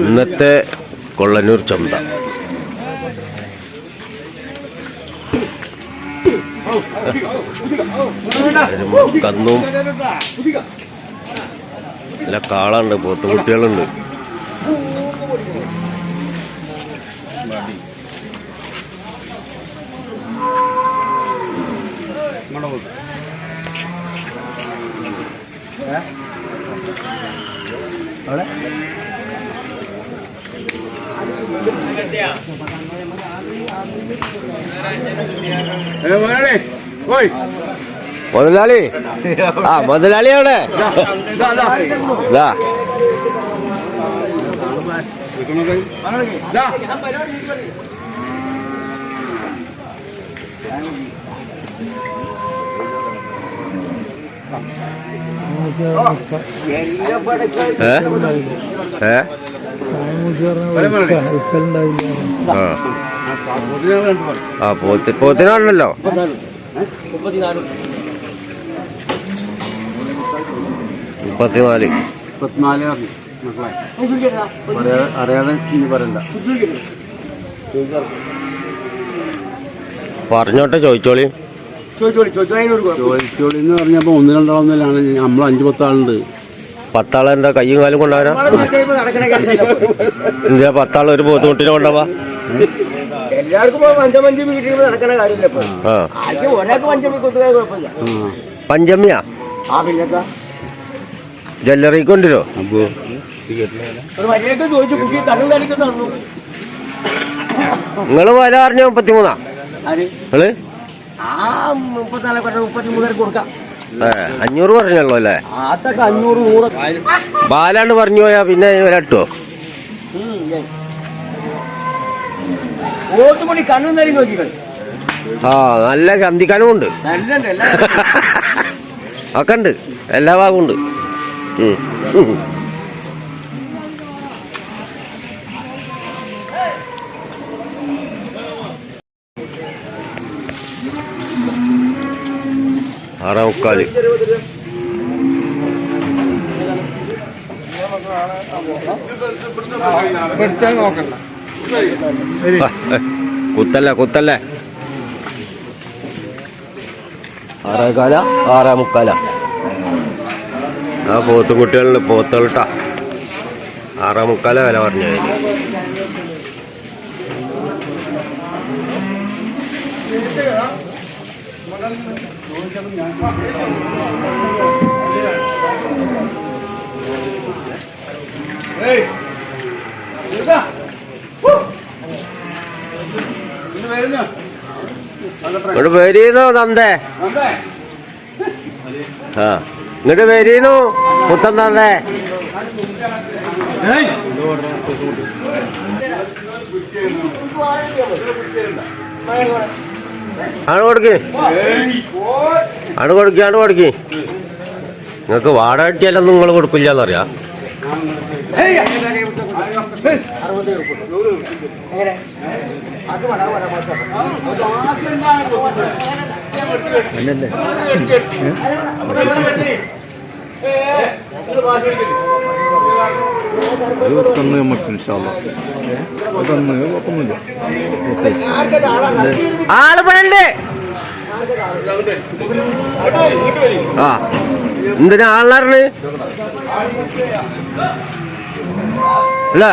ഇന്നത്തെ കൊള്ളന്നൂർ ചന്ത. കന്നും. നല്ല കാളുണ്ട് പോത്തുകുട്ടികളുണ്ട് മുതലാളി? ആ മുതലാളി അവിടെ. ഏ? ഏ? ഏ ആ പോത്തി പോത്തിനാണല്ലോ. മുപ്പത്തിനാല്. അറിയാതെ പറയണ്ട പറഞ്ഞോട്ടെ ചോദിച്ചോളി. ചോദിച്ചോളി എന്ന് പറഞ്ഞപ്പോ ഒന്ന് രണ്ടാളൊന്നിലാണ് നമ്മൾ അഞ്ചു പത്താളുണ്ട്. പത്താളെ എന്താ കയ്യും കാലും കൊണ്ടുവരാ എന്താ പത്താൾ ഒരു ബുദ്ധിമുട്ടിനെ കൊണ്ടുപോവാ? എല്ലാവർക്കും ഇപ്പൊ പഞ്ചമഞ്ച് വീട്ടിൽ നടക്കുന്ന കാര്യമില്ല ഇപ്പൊ. ഒരാൾക്ക് പഞ്ചമി കൊത്തുകാർ കുഴപ്പമില്ല. പഞ്ചമിയാ? ആ പിന്നൊക്കെ ജ്വല്ലറി കൊണ്ടുവരോ ഒരു ചോദിച്ചു കുട്ടി കണ്ണും കളിക്കുന്ന തന്നു. നിങ്ങൾ വില പറഞ്ഞ മുപ്പത്തിമൂന്നാ? ആര്? നിങ്ങൾ? ആ മുപ്പത്തിനാല് കൊടുക്കാം. അഞ്ഞൂറ് പറഞ്ഞല്ലോ അല്ലേ? അതൊക്കെ അഞ്ഞൂറ് നൂറ്. ബാലാണ്ട് പറഞ്ഞു പോയാ പിന്നെ വില ഓട്ടുമണി കണ്ണു തരി നോക്കിക്കൾ ആ നല്ല ചന്തിക്കാനും ഉണ്ട് നല്ലുണ്ട് എല്ലാം ഒക്കെ ഉണ്ട്. എല്ലാ ഭാഗവും ഉണ്ട്. ആറേ മുക്കാൽ ആ, ഏ, കുത്തല്ലേ കുത്തല്ലേ. ആറേ കാല ആറേ മുക്കാല ആ പോത്ത് കുട്ടികളിൽ പോത്തുകളിട്ട. ആറേ മുക്കാല വില പറഞ്ഞു അതിന്. ഇങ്ങോട്ട് വരീന്നോ തന്തേ ആ ഇങ്ങോട്ട് വരീന്നു പുത്തൻ തന്തേ ആണ് കൊടുക്ക്. ആണ് കൊടുക്ക് ആണ് കൊടുക്ക്. നിങ്ങൾക്ക് നിങ്ങൾ കൊടുക്കില്ലെന്നറിയാം. എങ്ങനെ വേണം ഇരുപത്തൊന്ന് നമുക്ക് ഇൻഷാല്ല ഇരുപത്തൊന്ന് കുഴപ്പമൊന്നുമില്ല. ആൾ പണ്ട് ആ എന്തിനാ ആളിനറിന് അല്ലേ.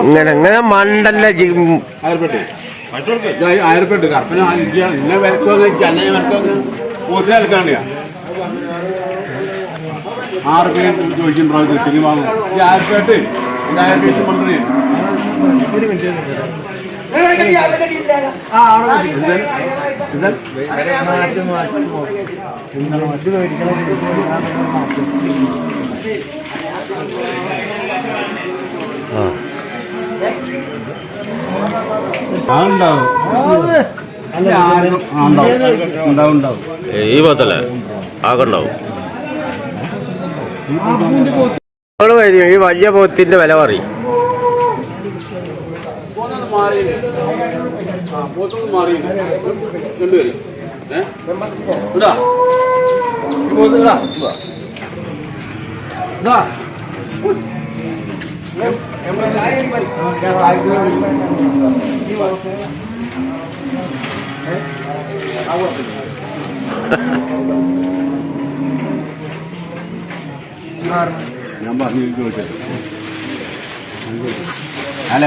ഇങ്ങനെ ഇങ്ങനെ മണ്ടല്ല ജി- ആയിരപ്പെട്ട്. കർപ്പന ഇന്ന വിലക്കോ ചെന്നൈ വിലക്കോ കൂട്ടിൽ വിലക്കാണ് ആറ് പേര് ചോദിക്കും പ്രാവശ്യം സിനിമ ഈ ആയിരപ്പെട്ട് ആയിരം പീസ് കൊണ്ടുവരും ആ ഉണ്ടാവും ഈ പോത്തല്ലേ ആകെ ഉണ്ടാവും. നിങ്ങൾ വരും ഈ വലിയ പോത്തിന്റെ വില പറയും. മാറി ആ ഞാൻ പറഞ്ഞു അല്ല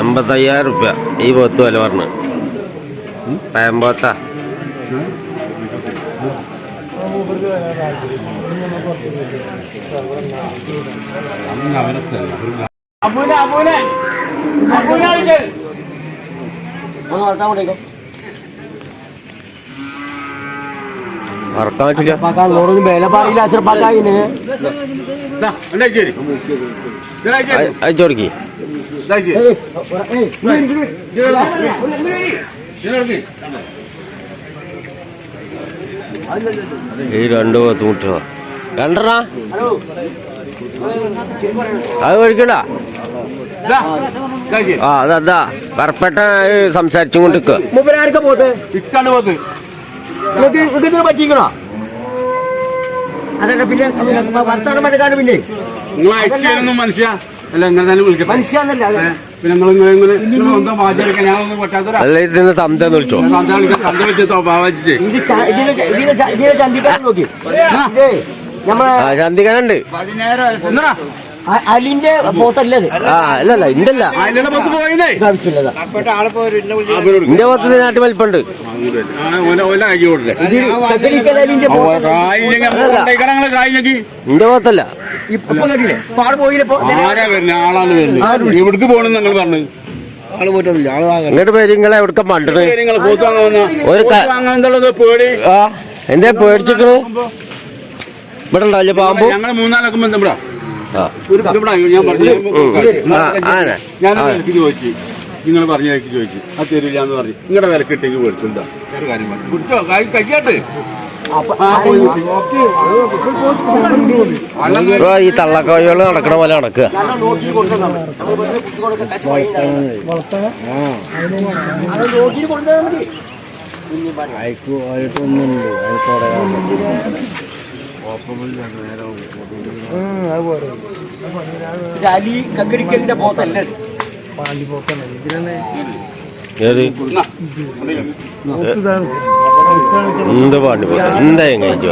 എൺപത്തയ്യായിരം റുപ്യ. ഈ പോത്ത് വില പറഞ്ഞു പയമ്പോത്ത അമ്മൂനെ അമ്മൂനെ വിളിക്ക്. ഒന്ന് വളർത്താൻ കൊണ്ടേക്കോ മറക്കാൻ പറ്റില്ല. അസർപ്പാക്കാൻ നോടൊന്നും വില പറയില്ല അസർപ്പാക്കാൻ ഉണ്ടാക്കി അയച്ചു കൊടുക്കി ഈ രണ്ടു പത്ത് മുട്ടുക രണ്ടെണ്ണ? അത് കഴിക്കണ്ട ആ അതാ കറപ്പട്ട സംസാരിച്ചും കൊണ്ട് പറ്റിക്കണോ? അതല്ല പിന്നെ വർത്താനം മറ്റേ പിന്നെ നിങ്ങൾ അയച്ചു മനുഷ്യ. അല്ല ഇങ്ങനെ തന്നെ വിളിക്കട്ടെ. മനുഷ്യന്നല്ല പിന്നെ നിങ്ങൾ ഇങ്ങനെ ഇങ്ങനെ നിങ്ങൾ എന്താ വാചകം ഞാനൊന്നും പറ്റാത്തൊരാ അല്ല ഇതിന് തന്തേന്ന് വിളിച്ചോ? തന്ത വിളിക്കാൻ തന്ത വെച്ച് സ്വഭാവിച്ചേ ഇത് ച- ഇതിനെ ച- ഇതിനെ ച- ഇതിനെ ചന്തിക്കാൻ നോക്കി. ചന്തിക്കാനുണ്ട് അലിന്റെ പോത്തല്ലേ ആ അല്ലല്ല ഇണ്ടല്ല. ഇന്റെ പോത്തിന് നാട്ടിൽ വലിപ്പുണ്ട്. പോത്ത് ഇന്റെ പോത്തല്ല ഇപ്പൊ പോണെന്ന് ഞങ്ങൾ പറഞ്ഞു? ഇങ്ങോട്ട് പേര് നിങ്ങളെ പോത്ത് വന്ന. ഒരു എന്തേ പേടിച്ചിക്കണ് ഇവിടെ ഉണ്ടല്ലേ പാമ്പു? ഞങ്ങൾ മൂന്നാലൊക്കെ ബന്ധപ്പെടാം ആ. ഒരു ഇവിടെ ഞാൻ പറഞ്ഞു ആ, ആനെ. ഞാൻ ആ. വിലക്ക് ചോദിച്ചു. നിങ്ങൾ പറഞ്ഞ വിലക്ക് ചോദിച്ചു. ആ തരില്ല എന്ന് പറഞ്ഞു. നിങ്ങളുടെ വിലക്ക് ഇട്ടെങ്കിൽ മേടിച്ചില്ല ഒരു കാര്യം പറഞ്ഞു. കുടിച്ചോ കഴിക്കട്ടെ ഈ തള്ളക്കോഴികൾ നടക്കണ പോലെ നടക്കുക. ഞാൻ നോക്കി അലി കക്കരിക്കലിന്റെ പോത്തല്ല എന്നാ, എന്ത് പാണ്ടി പോത്ത എന്താ ഒരു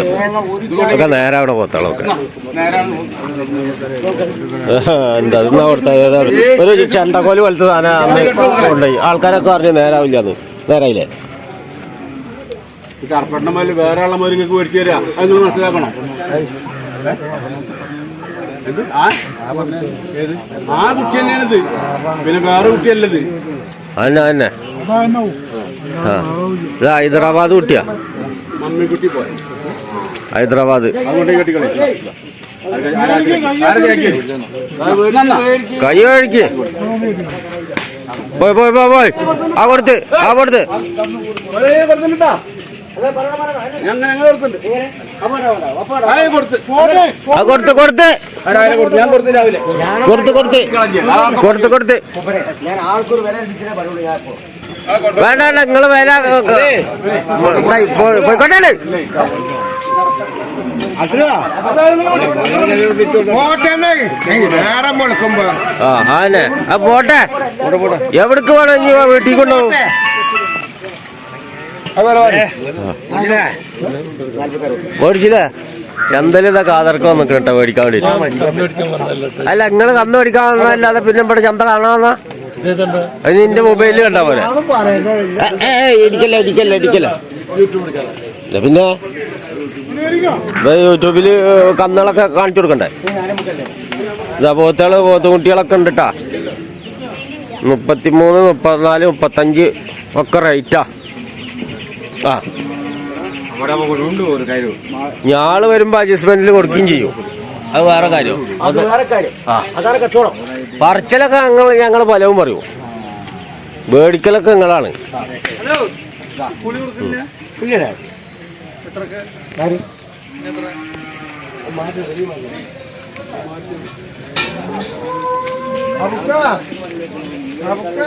ഒക്കെ നേരെ അവിടെ പോത്താളൊക്കെ എന്താ അതൊന്നും കൊടുത്ത? ഒരു ചെണ്ടക്കോൽ പോലത്തെ സാധനം അന്ന് കൊണ്ടുപോയി. ആൾക്കാരൊക്കെ പറഞ്ഞു നേരാവില്ല അത് നേരായില്ലേ? ഈ കർപ്പട്ടം മേലെ വേറെ ആളെ മോര് നിങ്ങൾക്ക് മേടിച്ചു തരാ. അത് നിങ്ങൾ മനസ്സിലാക്കണം? ആ? കുട്ടി തന്നെയാണിത്. പിന്നെ വേറെ കുട്ടിയല്ലത്. അന്നെ അതന്നെ. ആ. ഇത് ഹൈദരാബാദ് കുട്ടിയാ? മമ്മി കുട്ടി പോയ. ഹൈദരാബാദ്. കൈ കഴിക്ക് പോയി പോയി പോയി പോയി. ആ കൊടുത്ത് ആ കൊടുത്ത്. ഞങ്ങൾ കൊടുത്തുണ്ട് ആരെ കൊടുത്ത്? കൊടുത്ത് കൊടുത്ത്. കൊടുത്ത്? കൊടുത്ത് രാവിലെ. കൊടുത്ത് കൊടുത്ത്. കൊടുത്ത് കൊടുത്ത്. ഞാൻ ആൾക്കൊരു വില ലഭിച്ചിട്ടേ പറയുള്ളൂ ഞാൻ ഇപ്പൊ. വേണ്ട വേണ്ട നിങ്ങൾ വില പോയിക്കോട്ടെ ആ അല്ലേ. ആ പോട്ടെ. എവിടേക്ക് വേണം ഇനി വീട്ടിൽ കൊണ്ടുപോകും? മേടിച്ചില്ലേ? എന്തെങ്കിലും ഇതാ കാതർക്കം കേട്ടോ മേടിക്കാൻ വേണ്ടിട്ട്. അല്ല ഇങ്ങൾ കന്ന് മേടിക്കാൻ പിന്നെ ഇവിടെ ചന്ത കാണാന്നാ അത് നിന്റെ മൊബൈലിൽ കണ്ടാ പോലെ ഇടിക്കല്ല ഇടിക്കല്ല ഇടിക്കല്ല? പിന്നെ യൂട്യൂബിൽ കന്നുകളൊക്കെ കാണിച്ചു കൊടുക്കണ്ടേ? ഇതാ പോത്തുകൾ പോത്തുകുട്ടികളൊക്കെ ഉണ്ട് കേട്ടാ മുപ്പത്തിമൂന്ന് മുപ്പത്തിനാല് മുപ്പത്തഞ്ച് ഒക്കെ റേറ്റാ. ആ. ഞാൾ വരുമ്പോ അഡ്ജസ്റ്റ്മെന്റിൽ കൊടുക്കുകയും ചെയ്യും. അത് വേറെ കാര്യം. കച്ചവടം. പറച്ചിലൊക്കെ ഞങ്ങൾ ഞങ്ങൾ ഫലവും പറയും. മേടിക്കലൊക്കെ നിങ്ങളാണ്. നമുക്ക് നമുക്ക്